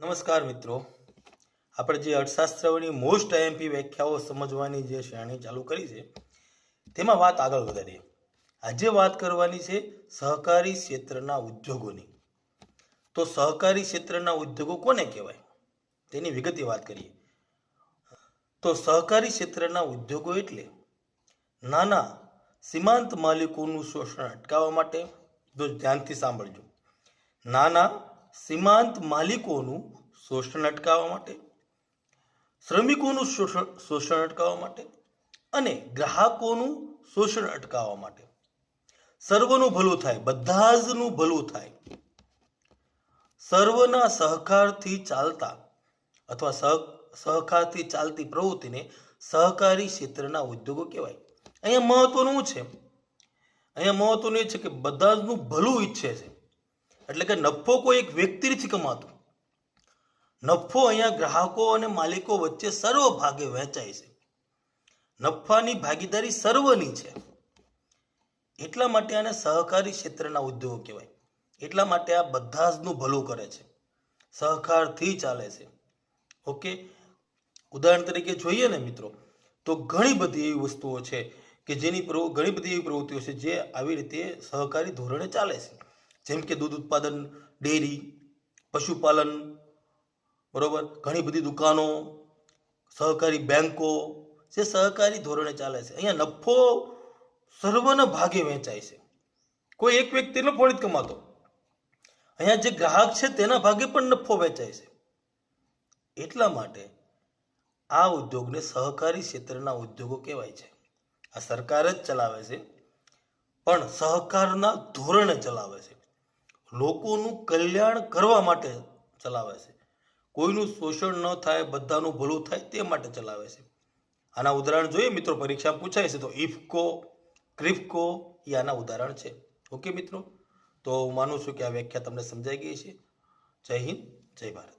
નમસ્કાર મિત્રો. આપણે જે અર્થશાસ્ત્રની મોસ્ટ આઈએમપી વ્યાખ્યાઓ સમજવાની જે શ્રેણી ચાલુ કરી છે, તેમાં વાત આગળ વધારીએ. આજે વાત કરવાની છે સહકારી ક્ષેત્રના ઉદ્યોગોની. તો સહકારી ક્ષેત્રના ઉદ્યોગો કોને કહેવાય? તેની વિગતે વાત કરીએ. તો સહકારી ક્ષેત્રના ઉદ્યોગો એટલે નાના, સીમાંત માલિકોનું શોષણ અટકાવવા માટે, જો ધ્યાનથી સાંભળજો. નાના સીમાંત માલિકોનું શોષણ અટકાવવા માટે, શ્રમિકોનું શોષણ અટકાવવા માટે અને ગ્રાહકોનું શોષણ અટકાવવા માટે. સર્વનું ભલું થાય બધા જનું ભલું થાય. સર્વના સહકારથી ચાલતા અથવા સહ, સહકારથી ચાલતી પ્રવૃત્તિને સહકારી ક્ષેત્રના ઉદ્યોગો કહેવાય. અહીંયા મહત્વનું છે, અહીંયા મહત્વનું એ છે કે બધા જનું ભલું ઈચ્છે છે. એટલે કે નફો કોઈ એક વ્યક્તિ નથી કમાતો. નફો અહીંયા ગ્રાહકો અને માલિકો વચ્ચે સર્વ ભાગે વહેંચાય છે. નફાની ભાગીદારી સર્વની છે. એટલા માટે આને સહકારી ક્ષેત્રના ઉદ્યોગો કહેવાય. એટલા માટે આ બધા જનું ભલું કરે છે. સહકારથી ચાલે છે. ઓકે? ઉદાહરણ તરીકે જોઈએ ને મિત્રો, તો ઘણી બધી એવી વસ્તુઓ છે કે જેની ઘણી બધી એવી પ્રવૃત્તિઓ છે જે આવી રીતે સહકારી ધોરણે ચાલે છે. જેમ કે દૂધ ઉત્પાદન, ડેરી, પશુપાલન, બરોબર? ઘણી બધી દુકાનો, સહકારી બેંકો જે સહકારી ધોરણે ચાલે છે. અહીંયા નફો સર્વના ભાગે વહેંચાય છે. કોઈ એક વ્યક્તિ નફો નથી કમાતો. અહીંયા જે ગ્રાહક છે તેના ભાગે પણ નફો વહેંચાય છે. એટલા માટે આ ઉદ્યોગને સહકારી ક્ષેત્રના ઉદ્યોગો કહેવાય છે. આ સરકાર જ ચલાવે છે, પણ સહકારના ધોરણે ચલાવે છે. લોકોનું કલ્યાણ કરવા માટે ચલાવે છે. કોઈનું શોષણ ન થાય, બધાનું ભલું થાય તે માટે ચલાવે છે. આના ઉદાહરણ જોઈએ, મિત્રો, પરીક્ષા પૂછાય છે તો ઇફકો ક્રિફકો એ આના ઉદાહરણ છે. ઓકે, મિત્રો? તો હું માનું છું કે આ વ્યાખ્યા તમને સમજાઈ ગઈ છે. જય હિન્દ, જય ભારત.